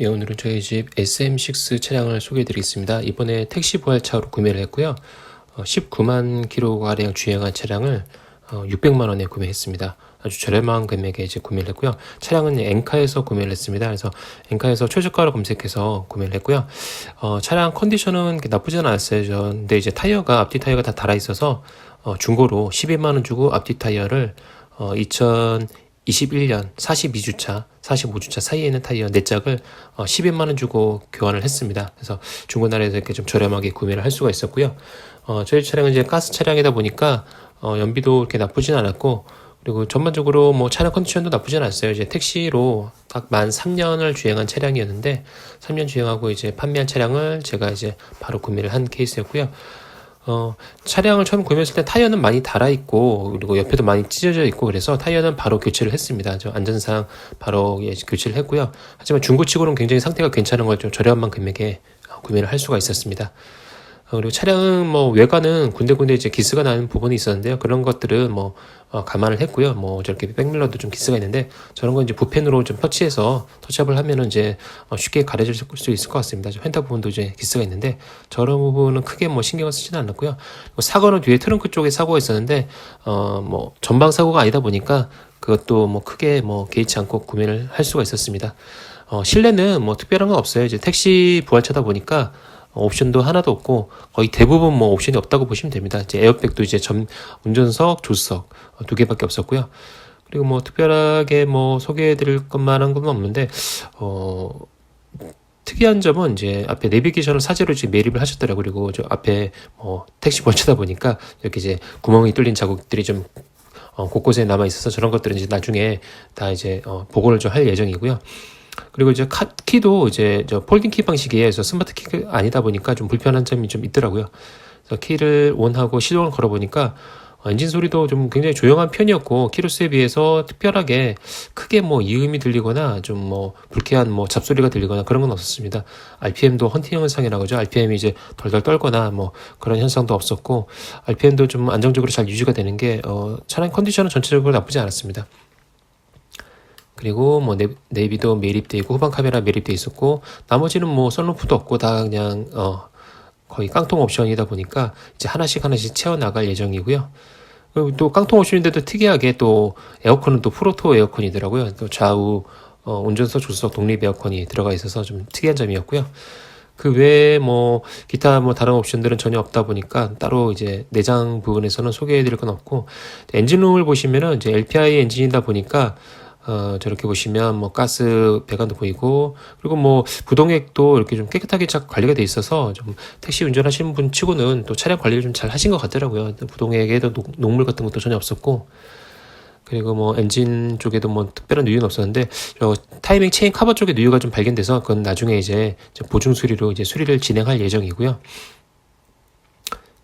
예, 오늘은 저희 집 SM6 차량을 소개해드리겠습니다. 이번에 택시 부활차로 구매를 했고요. 어, 19만 키로가량 주행한 차량을 어, 600만 원에 구매했습니다. 아주 저렴한 금액에 이제 구매를 했고요. 차량은 엔카에서 구매를 했습니다. 그래서 엔카에서 최저가로 검색해서 구매를 했고요. 어, 차량 컨디션은 나쁘진 않았어요. 근데 이제 타이어가 앞뒤 타이어가 다 달아 있어서 어, 중고로 12만 원 주고 앞뒤 타이어를 2000 21년 42주차, 45주차 사이에 있는 타이어 4짝을 10엔만 어, 원 주고 교환을 했습니다. 그래서 중고나라에서 이렇게 좀 저렴하게 구매를 할 수가 있었고요. 어, 저희 차량은 이제 가스 차량이다 보니까 어, 연비도 이렇게 나쁘진 않았고 그리고 전반적으로 뭐 차량 컨디션도 나쁘진 않았어요. 이제 택시로 딱 만 3년을 주행한 차량이었는데 3년 주행하고 이제 판매한 차량을 제가 이제 바로 구매를 한 케이스였고요. 어, 차량을 처음 구매했을 때 타이어는 많이 달아 있고 그리고 옆에도 많이 찢어져 있고 그래서 타이어는 바로 교체를 했습니다. 저 안전상 바로 예, 교체를 했고요. 하지만 중고치고는 굉장히 상태가 괜찮은 걸 좀 저렴한 금액에 구매를 할 수가 있었습니다. 어, 그리고 차량은 뭐 외관은 군데군데 이제 기스가 나는 부분이 있었는데요. 그런 것들은 뭐 어, 감안을 했고요. 뭐 저렇게 백밀러도 좀 기스가 있는데 저런 건 이제 부펜으로 좀 터치해서 터치업을 하면은 이제 어, 쉽게 가려질 수 있을 것 같습니다. 펜타 부분도 이제 기스가 있는데 저런 부분은 크게 뭐 신경을 쓰지는 않았고요. 사고는 뒤에 트렁크 쪽에 사고가 있었는데 어 뭐 전방 사고가 아니다 보니까 그것도 뭐 크게 뭐 개의치 않고 구매를 할 수가 있었습니다. 어 실내는 뭐 특별한 건 없어요. 이제 택시 부활차다 보니까 옵션도 하나도 없고 거의 대부분 뭐 옵션이 없다고 보시면 됩니다. 이제 에어백도 이제 전 운전석, 조수석 어, 두 개밖에 없었고요. 그리고 뭐 특별하게 뭐 소개해드릴 것만한 건 없는데 어 특이한 점은 이제 앞에 내비게이션을 사제로 이제 매립을 하셨더라고요. 그리고 저 앞에 뭐 택시 벌쳐다 보니까 이렇게 이제 구멍이 뚫린 자국들이 좀 어, 곳곳에 남아 있어서 저런 것들은 이제 나중에 다 이제 어, 보고를 좀 할 예정이고요. 그리고 이제 카, 키도 이제 저 폴딩 키 방식이에요. 그래서 스마트 키가 아니다 보니까 좀 불편한 점이 좀 있더라고요. 그래서 키를 온하고 시동을 걸어 보니까 어, 엔진 소리도 좀 굉장히 조용한 편이었고 키로수에 비해서 특별하게 크게 뭐 이음이 들리거나 좀 뭐 불쾌한 뭐 잡소리가 들리거나 그런 건 없었습니다. RPM도 헌팅 현상이라고 하죠. RPM이 이제 덜덜 떨거나 뭐 그런 현상도 없었고 RPM도 좀 안정적으로 잘 유지가 되는 게 어, 차량 컨디션은 전체적으로 나쁘지 않았습니다. 그리고 뭐 네, 비도 매립돼 있고 후방 카메라 매립돼 있었고 나머지는 뭐 썬루프도 없고 다 그냥 어 거의 깡통 옵션이다 보니까 이제 하나씩 하나씩 채워 나갈 예정이고요. 그리고 또 깡통 옵션인데도 특이하게 또 에어컨은 또 프로토 에어컨이더라고요. 또 좌우 어, 운전석 조수석 독립 에어컨이 들어가 있어서 좀 특이한 점이었고요. 그 외에 뭐 기타 뭐 다른 옵션들은 전혀 없다 보니까 따로 이제 내장 부분에서는 소개해 드릴 건 없고 엔진룸을 보시면은 이제 LPI 엔진이다 보니까 어, 저렇게 보시면 뭐 가스 배관도 보이고 그리고 뭐 부동액도 이렇게 좀 깨끗하게 잘 관리가 돼 있어서 좀 택시 운전하시는 분 치고는 또 차량 관리를 좀 잘 하신 것 같더라고요. 부동액에도 녹물 같은 것도 전혀 없었고 그리고 뭐 엔진 쪽에도 뭐 특별한 누유는 없었는데 저 타이밍 체인 커버 쪽에 누유가 좀 발견돼서 그건 나중에 이제 보증 수리로 이제 수리를 진행할 예정이고요.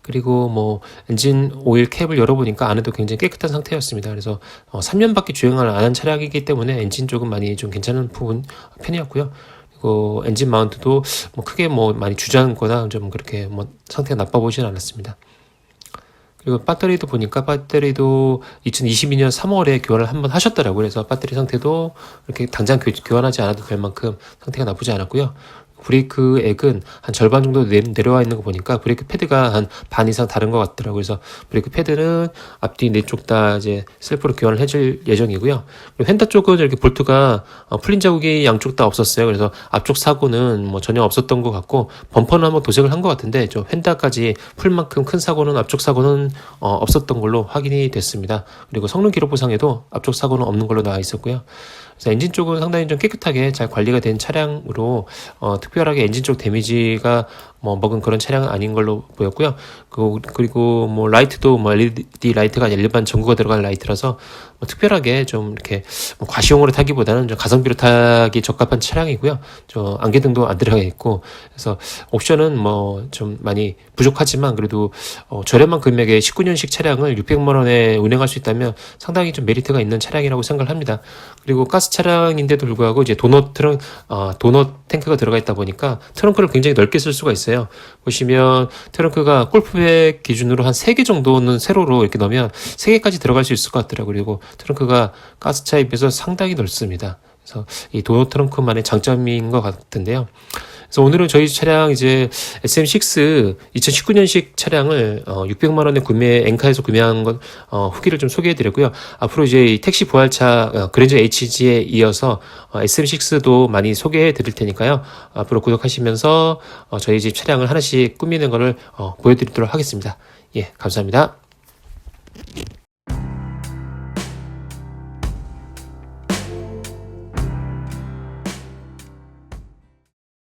그리고 뭐 엔진 오일 캡을 열어보니까 안에도 굉장히 깨끗한 상태였습니다. 그래서 어, 3년밖에 주행을 안 한 차량이기 때문에 엔진 쪽은 많이 좀 괜찮은 부분 편이었고요. 그리고 엔진 마운트도 뭐 크게 뭐 많이 주저앉거나 좀 그렇게 뭐 상태가 나빠 보지는 않았습니다. 그리고 배터리도 보니까 배터리도 2022년 3월에 교환을 한번 하셨더라고요. 그래서 배터리 상태도 이렇게 당장 교 환하지 않아도 될 만큼 상태가 나쁘지 않았고요. 브레이크 액은 한 절반 정도 내려와 있는 거 보니까 브레이크 패드가 한 반 이상 다른 것 같더라고요. 그래서 브레이크 패드는 앞뒤 네 쪽 다 이제 셀프로 교환을 해줄 예정이고요. 그리고 휀다 쪽은 이렇게 볼트가 어, 풀린 자국이 양쪽 다 없었어요. 그래서 앞쪽 사고는 뭐 전혀 없었던 것 같고 범퍼는 한번 도색을 한 것 같은데 저 휀다까지 풀 만큼 큰 사고는 앞쪽 사고는 어, 없었던 걸로 확인이 됐습니다. 그리고 성능 기록부상에도 앞쪽 사고는 없는 걸로 나와 있었고요. 그래서 엔진 쪽은 상당히 좀 깨끗하게 잘 관리가 된 차량으로 어, 특별하게 엔진 쪽 데미지가 뭐 먹은 그런 차량은 아닌 걸로 보였고요. 그, 그리고 뭐 라이트도 뭐 LED 라이트가 일반 전구가 들어간 라이트라서 뭐 특별하게 좀 이렇게 뭐 과시용으로 타기보다는 좀 가성비로 타기 적합한 차량이고요. 저 안개등도 안 들어가 있고 그래서 옵션은 뭐 좀 많이 부족하지만 그래도 어, 저렴한 금액의 19년식 차량을 600만 원에 운행할 수 있다면 상당히 좀 메리트가 있는 차량이라고 생각을 합니다. 그리고 가스 차량인데도 불구하고 이제 도넛 트렁 어, 도넛 탱크가 들어가 있다 보니까 트렁크를 굉장히 넓게 쓸 수가 있어요. 보시면 트렁크가 골프백 기준으로 한 3개 정도는 세로로 이렇게 넣으면 3개까지 들어갈 수 있을 것 같더라고요. 그리고 트렁크가 가스차에 비해서 상당히 넓습니다. 그래서 이 도어 트렁크만의 장점인 것 같은데요. 그래서 오늘은 저희 차량 이제 SM6 2019년식 차량을 어, 600만 원에 구매 엔카에서 구매한 것 어, 후기를 좀 소개해드렸고요. 앞으로 이제 이 택시 부활차 어, 그랜저 HG에 이어서 어, SM6도 많이 소개해드릴 테니까요. 앞으로 구독하시면서 어, 저희 집 차량을 하나씩 꾸미는 거를 어, 보여드리도록 하겠습니다. 예, 감사합니다.